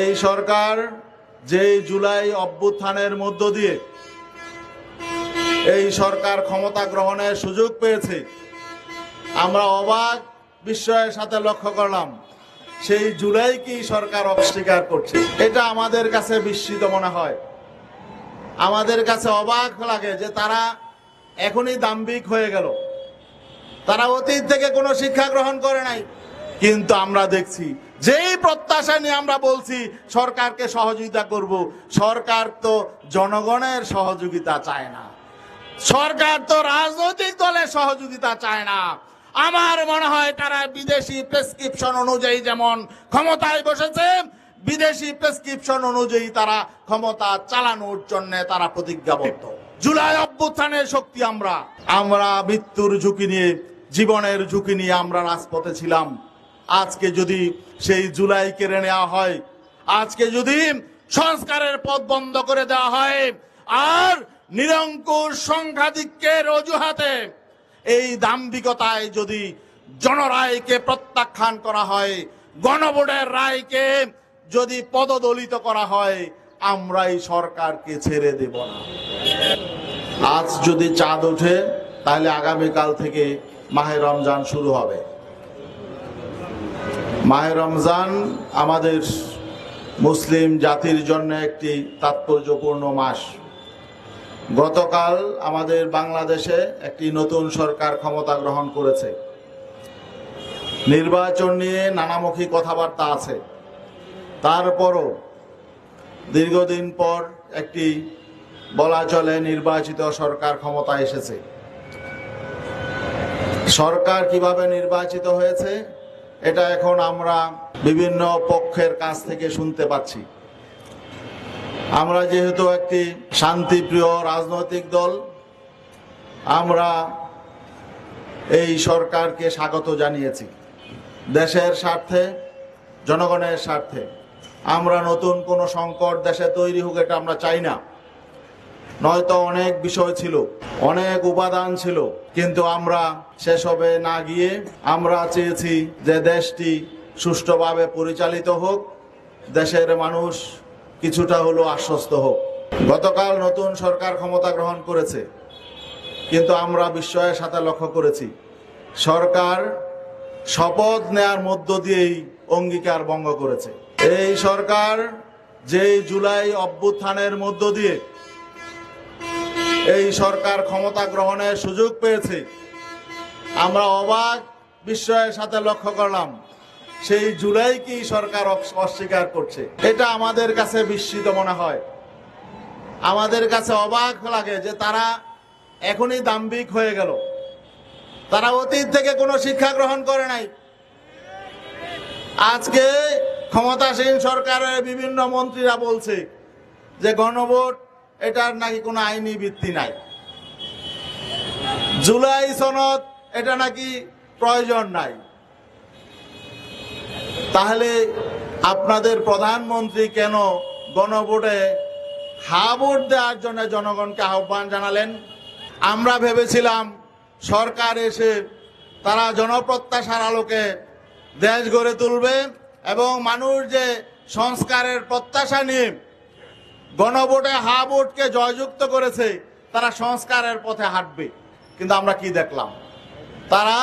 এই সরকার যেই জুলাই অভ্যুত্থানের মধ্য দিয়ে এই সরকার ক্ষমতা গ্রহণের সুযোগ পেয়েছে, আমরা অবাক বিস্ময়ের সাথে লক্ষ্য করলাম, সেই জুলাই কি সরকার অস্বীকার করছে? এটা আমাদের কাছে বিস্মিত মনে হয়। আমাদের কাছে অবাক লাগে যে তারা এখনই দাম্ভিক হয়ে গেল। তারা অতীত থেকে কোনো শিক্ষা গ্রহণ করে নাই। কিন্তু আমরা দেখছি যেই প্রত্যাশা নিয়ে আমরা বলছি, সরকারকে সহযোগিতা করব, সরকার তো জনগণের সহযোগিতা চায় না। সরকার তো রাজনৈতিক দলের সহযোগিতা চায় না। আমার মনে হয় তারা বিদেশি প্রেসক্রিপশন অনুযায়ী যেমন ক্ষমতায় বসেছে, বিদেশি প্রেসক্রিপশন অনুযায়ী তারা ক্ষমতা চালানোর জন্য তারা প্রতিজ্ঞাবদ্ধ। জুলাই অভ্যুত্থানের শক্তি আমরা। আমরা মৃত্যুর ঝুঁকি নিয়ে, জীবনের ঝুঁকি নিয়ে আমরা রাজপথে ছিলাম। আজকে যদি সেই জুলাই কেড়ে নেওয়া হয়, আজকে যদি সংস্কারের পথ বন্ধ করে দেওয়া হয়, আর নিরঙ্কুশ সংখ্যাধিক্যের অজুহাতে এই দাম্ভিকতায় যদি জনরায়কে প্রত্যাখ্যান করা হয়, গণভোটের রায়কে যদি পদদলিত করা হয় আমরা এই সরকারকে ছেড়ে দেব না। আজ যদি চাঁদ ওঠে, তাহলে আগামীকাল থেকে মাহে রমজান শুরু হবে। মাহে রমজান আমাদের মুসলিম জাতির জন্য একটি তাৎপর্যপূর্ণ মাস। গতকাল আমাদের বাংলাদেশে একটি নতুন সরকার ক্ষমতা গ্রহণ করেছে। নির্বাচন নিয়ে নানামুখী কথাবার্তা আছে। তারপরও দীর্ঘদিন পর একটি বলা চলে নির্বাচিত সরকার ক্ষমতা এসেছে। সরকার কীভাবে নির্বাচিত হয়েছে? এটা এখন আমরা বিভিন্ন পক্ষের কাছ থেকে শুনতে পাচ্ছি। আমরা যেহেতু একটি শান্তিপ্রিয় রাজনৈতিক দল, আমরা এই সরকারকে স্বাগত জানিয়েছি। দেশের স্বার্থে, জনগণের স্বার্থে। আমরা নতুন কোনো সংকট দেশে তৈরি হোক, এটা আমরা চাই না। নয়তো অনেক বিষয় ছিল, অনেক উপাদান ছিল, কিন্তু আমরা সেসবে না গিয়ে আমরা চেয়েছি যে দেশটি সুষ্ঠুভাবে পরিচালিত হোক, দেশের মানুষ কিছুটা হলো আশ্বস্ত হোক। গতকাল নতুন সরকার ক্ষমতা গ্রহণ করেছে, কিন্তু আমরা বিস্ময়ের সাথে লক্ষ্য করেছি, সরকার শপথ নেয়ার মধ্য দিয়েই অঙ্গীকার ভঙ্গ করেছে। এই সরকার যেই জুলাই অভ্যুত্থানের মধ্য দিয়ে এই সরকার ক্ষমতা গ্রহণের সুযোগ পেয়েছে। আমরা অবাক বিস্ময়ের সাথে লক্ষ্য করলাম, সেই জুলাই কি সরকার অস্বীকার করছে? এটা আমাদের কাছে বিস্মিত মনে হয়। আমাদের কাছে অবাক লাগে যে তারা এখনই দাম্ভিক হয়ে গেল। তারা অতীত থেকে কোনো শিক্ষা গ্রহণ করে নাই। আজকে ক্ষমতাসীন সরকারের বিভিন্ন মন্ত্রীরা বলছে যে গণভোট এটার নাকি কোনো আইনি ভিত্তি নাই। জুলাই সনদ, এটা নাকি প্রয়োজন নাই। তাহলে আপনাদের প্রধানমন্ত্রী কেন গণভোটে হা ভোট দেওয়ার জন্য জনগণকে আহ্বান জানালেন? আমরা ভেবেছিলাম সরকার এসে তারা জনপ্রত্যাশার আলোকে দেশ গড়ে তুলবে এবং মানুষ যে সংস্কারের প্রত্যাশা নিয়ে গণভোটে হা ভোটকে জয়যুক্ত করেছে, তারা সংস্কারের পথে হাঁটবে। কিন্তু আমরা কি দেখলাম? তারা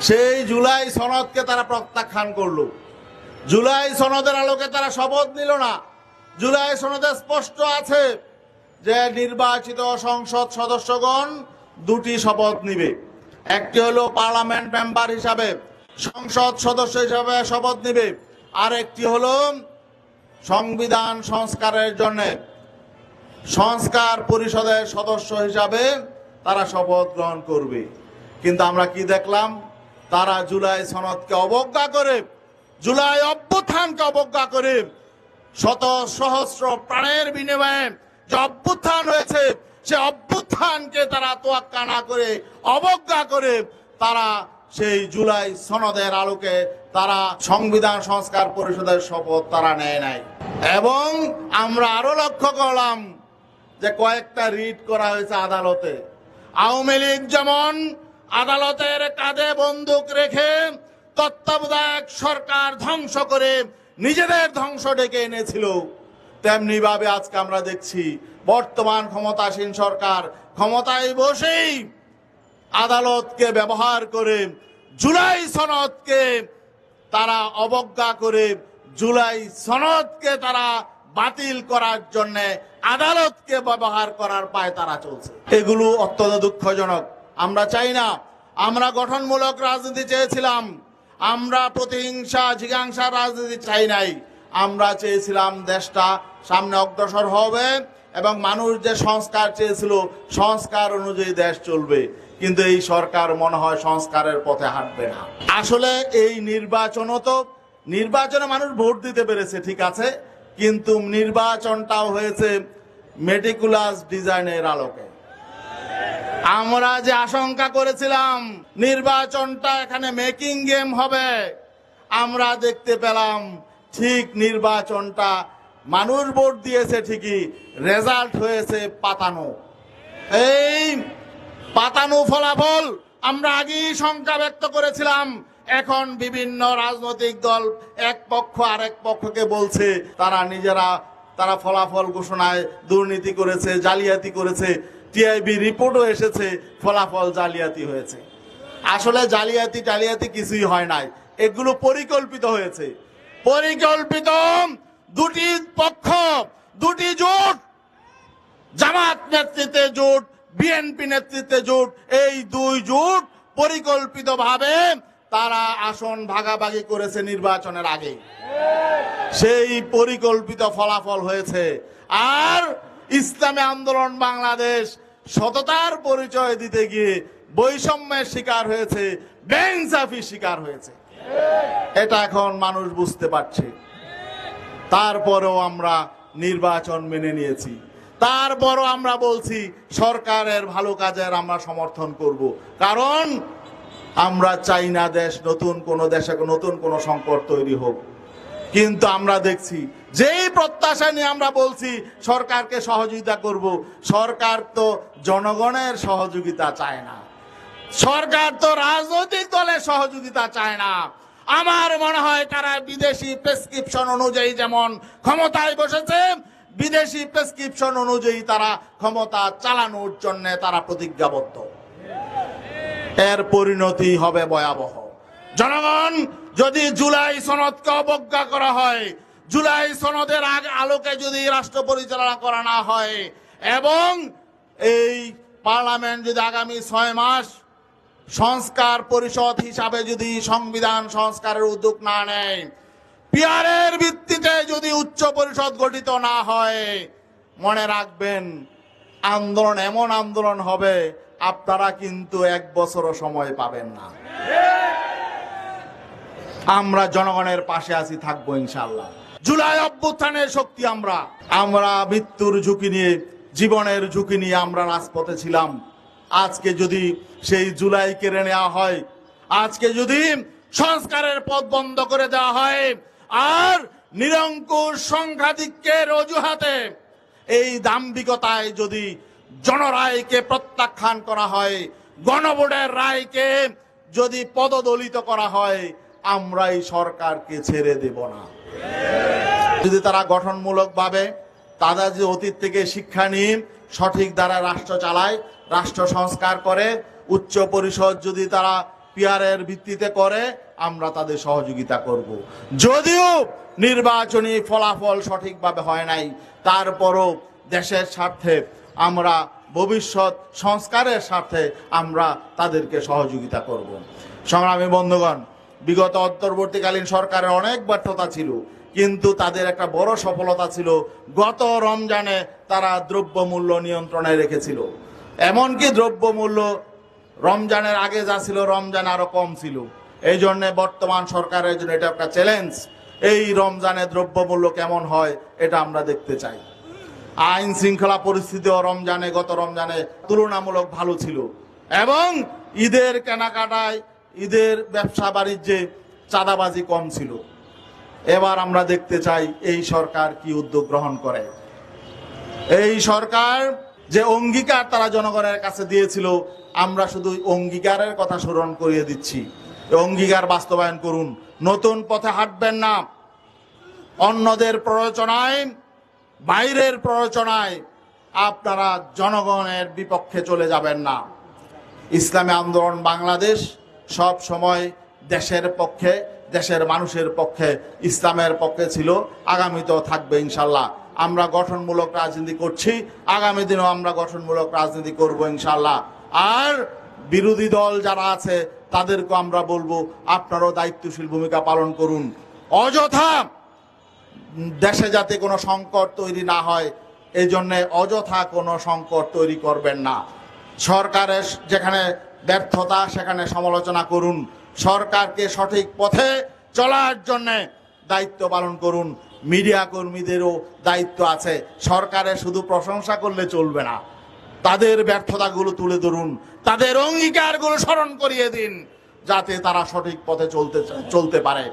সেই জুলাই সনদকে তারা প্রত্যাখ্যান করল। জুলাই সনদের আলোকে তারা শপথ নিল না। জুলাই সনদে স্পষ্ট আছে যে নির্বাচিত সংসদ সদস্যগণ দুটি শপথ নিবে। একটি হলো পার্লামেন্ট মেম্বার হিসাবে সংসদ সদস্য হিসাবে শপথ নিবে আর একটি হলো সংবিধান সংস্কারের জন্য সংস্কার পরিষদের সদস্য হিসাবে তারা শপথ গ্রহণ করবে। কিন্তু আমরা কি দেখলাম? তারা জুলাই সনদকে অবজ্ঞা করে, জুলাই অভ্যুত্থানকে অবজ্ঞা করে শত সহস্র প্রাণের বিনিময়ে যে অভ্যুত্থান হয়েছে, সে অভ্যুত্থানকে তারা তোয়াক্কা না করে, অবজ্ঞা করে তারা সেই জুলাই সনদের আলোকে তারা সংবিধান সংস্কার পরিষদের শপথ তারা নেয় নাই। এবং আমরা আরও লক্ষ্য করলাম যে কয়েকটা রিট করা হয়েছে আদালতে। আওয়ামী লীগ যেমন আদালতের কাঁধে বন্দুক রেখে তত্ত্বাবধায়ক সরকার ধ্বংস করে নিজেদের ধ্বংস ডেকে এনেছিল, তেমনি ভাবে আজকে আমরা দেখছি বর্তমান ক্ষমতাসীন সরকার ক্ষমতায় বসেই আদালতকে ব্যবহার করে জুলাই সনদকে তারা অবজ্ঞা করে জুলাই সনদকে তারা বাতিল করার জন্য আদালতকে ব্যবহার করার পায় তারা চলছে। এগুলো অত্যন্ত দুঃখজনক। আমরা চাই না, আমরা গঠনমূলক রাজনীতি চেয়েছিলাম, আমরা প্রতিহিংসা জিজ্ঞাংসার রাজনীতি চাই নাই। আমরা চেয়েছিলাম দেশটা সামনে অগ্রসর হবে এবং মানুষ যে সংস্কার চেয়েছিল, সংস্কার অনুযায়ী দেশ চলবে। কিন্তু এই সরকার মনে হয় সংস্কারের পথে হাঁটবে না। আসলে এই নির্বাচনও তো নির্বাচনে মানুষ ভোট দিতে পেরেছে, ঠিক আছে, কিন্তু নির্বাচনটাও হয়েছে মেটিকুলাস ডিজাইনের আলোকে। আমরা যে আশঙ্কা করেছিলাম, নির্বাচনটা এখানে মেকিং গেম হবে, আমরা দেখতে পেলাম ঠিক নির্বাচনটা মানুষ ভোট দিয়েছে ঠিকই রেজাল্ট হয়েছে পাতানো। এই পাতানো ফলাফল আমরা আগেই শঙ্কা ব্যক্ত করেছিলাম। এখন বিভিন্ন রাজনৈতিক দল এক পক্ষ আরেক পক্ষকে বলছে, তারা নিজেরা, তারা ফলাফল ঘোষণায় দুর্নীতি করেছে, জালিয়াতি করেছে। টিআইবি রিপোর্টও এসেছে, ফলাফল জালিয়াতি হয়েছে। আসলে জালিয়াতি টালিয়াতি কিছুই হয় নাই। এগুলো পরিকল্পিত হয়েছে। পরিকল্পিত দুটি পক্ষ, দুটি জোট, জামাত নেতৃত্বে জোট বিএনপি নেতৃত্বে জোট, এই দুই জোট পরিকল্পিতভাবে তারা আসন ভাগাভাগি করেছে নির্বাচনের আগে। সেই পরিকল্পিত ফলাফল হয়েছে। আর ইসলামী আন্দোলন বাংলাদেশ সততার পরিচয় দিতে গিয়ে বৈষম্যের শিকার হয়েছে বেঞ্চাফি শিকার হয়েছে। এটা এখন মানুষ বুঝতে পারছে। তারপরেও আমরা নির্বাচন মেনে নিয়েছি। তারপরও আমরা বলছি, সরকারের ভালো কাজের আমরা সমর্থন করব। কারণ আমরা চাই না দেশ নতুন, কোন দেশে নতুন কোন সংকট তৈরি হোক। কিন্তু আমরা দেখছি, যেই প্রত্যাশা নিয়ে আমরা বলছি, সরকারকে সহযোগিতা করব, সরকার তো জনগণের সহযোগিতা চায় না। সরকার তো রাজনৈতিক দলের সহযোগিতা চায় না। আমার মনে হয় তারা বিদেশি প্রেসক্রিপশন অনুযায়ী যেমন ক্ষমতায় বসেছে বিদেশি প্রেসক্রিপশন অনুযায়ী তারা ক্ষমতা চালানোর জন্য তারা প্রতিজ্ঞাবদ্ধ। এর পরিণতি হবে ভয়াবহ। জনগণ, যদি জুলাই সনদকে অবজ্ঞা করা হয়, জুলাই সনদের আগে আলোকে যদি রাষ্ট্র পরিচালনা করা না হয়, এবং এই পার্লামেন্ট যদি আগামী ছয় মাস সংস্কার পরিষদ হিসাবে যদি সংবিধান সংস্কারের উদ্যোগ না নেয় পিয়ারের ভিত্তিতে যদি উচ্চ পরিষদ গঠিত না হয়, মনে রাখবেন, আন্দোলন এমন আন্দোলন হবে, আপনারা কিন্তু এক বছরও সময় পাবেন না। আমরা জনগণের পাশে আছি, থাকব ইনশাল্লাহ জুলাই অভ্যুত্থানের শক্তি আমরা। আমরা মৃত্যুর ঝুঁকি নিয়ে, জীবনের ঝুঁকি নিয়ে আমরা রাজপথে ছিলাম। আজকে যদি সেই জুলাই কেড়ে নেওয়া হয়, আজকে যদি সংস্কারের পথ বন্ধ করে দেওয়া হয় আর নিরঙ্কুশ সংখ্যাধিক্যের অজুহাতে এই দাম্ভিকতায় যদি জনরায়কে প্রত্যাখ্যান করা হয়, গণভোটের রায়কে যদি পদদলিত করা হয় আমরা এই সরকারকে ছেড়ে দেব না। যদি তারা গঠনমূলকভাবে তারা যে অতীত থেকে শিক্ষা নিয়ে সঠিক দ্বারা রাষ্ট্র চালায়, রাষ্ট্র সংস্কার করে, উচ্চ পরিষদ যদি তারা পিয়ারের ভিত্তিতে করে আমরা তাদের সহযোগিতা করব। যদিও নির্বাচনী ফলাফল সঠিকভাবে হয় নাই, তারপরও দেশের স্বার্থে আমরা, ভবিষ্যৎ সংস্কারের স্বার্থে আমরা তাদেরকে সহযোগিতা করব। সংগ্রামী বন্ধুগণ, বিগত অন্তর্বর্তীকালীন সরকারের অনেক ব্যর্থতা ছিল, কিন্তু তাদের একটা বড় সফলতা ছিল, গত রমজানে তারা দ্রব্যমূল্য নিয়ন্ত্রণে রেখেছিল। এমনকি দ্রব্যমূল্য রমজানের আগে যা ছিল, রমজান আরও কম ছিল। এই জন্য বর্তমান সরকারের জন্য এটা একটা চ্যালেঞ্জ এই রমজানে দ্রব্যমূল্য কেমন হয়, এটা আমরা দেখতে চাই। আইন শৃঙ্খলা পরিস্থিতিও রমজানে, গত রমজানে তুলনামূলক ভালো ছিল। এবং ঈদের কেনাকাটায় ঈদের ব্যবসা বাণিজ্যে চাঁদাবাজি কম ছিল। এবার আমরা দেখতে চাই, এই সরকার কি উদ্যোগ গ্রহণ করে? এই সরকার যে অঙ্গীকার তারা জনগণের কাছে দিয়েছিল, আমরা শুধু অঙ্গীকারের কথা স্মরণ করিয়ে দিচ্ছি। অঙ্গীকার বাস্তবায়ন করুন। নতুন পথে হাঁটবেন না। অন্যদের প্ররোচনায়, বাইরের প্ররোচনায় আপনারা জনগণের বিপক্ষে চলে যাবেন না। ইসলামী আন্দোলন বাংলাদেশ সব সময় দেশের পক্ষে, দেশের মানুষের পক্ষে, ইসলামের পক্ষে ছিল, আগামীতেও থাকবে ইনশাল্লাহ। আমরা গঠনমূলক রাজনীতি করছি, আগামী দিনেও আমরা গঠনমূলক রাজনীতি করব ইনশাল্লাহ। আর বিরোধী দল যারা আছে তাদেরকে আমরা বলব আপনারাও দায়িত্বশীল ভূমিকা পালন করুন। অযথা দেশে যাতে কোনো সংকট তৈরি না হয় এই জন্যে অযথা কোনো সংকট তৈরি করবেন না। সরকারের যেখানে ব্যর্থতা, সেখানে সমালোচনা করুন। সরকারকে সঠিক পথে চলার জন্যে দায়িত্ব পালন করুন। মিডিয়া কর্মীদেরও দায়িত্ব আছে। সরকারের শুধু প্রশংসা করলে চলবে না। তাদের ব্যর্থতাগুলো তুলে ধরুন, তাদের অঙ্গীকারগুলো স্মরণ করিয়ে দিন, যাতে তারা সঠিক পথে চলতে চলতে পারে।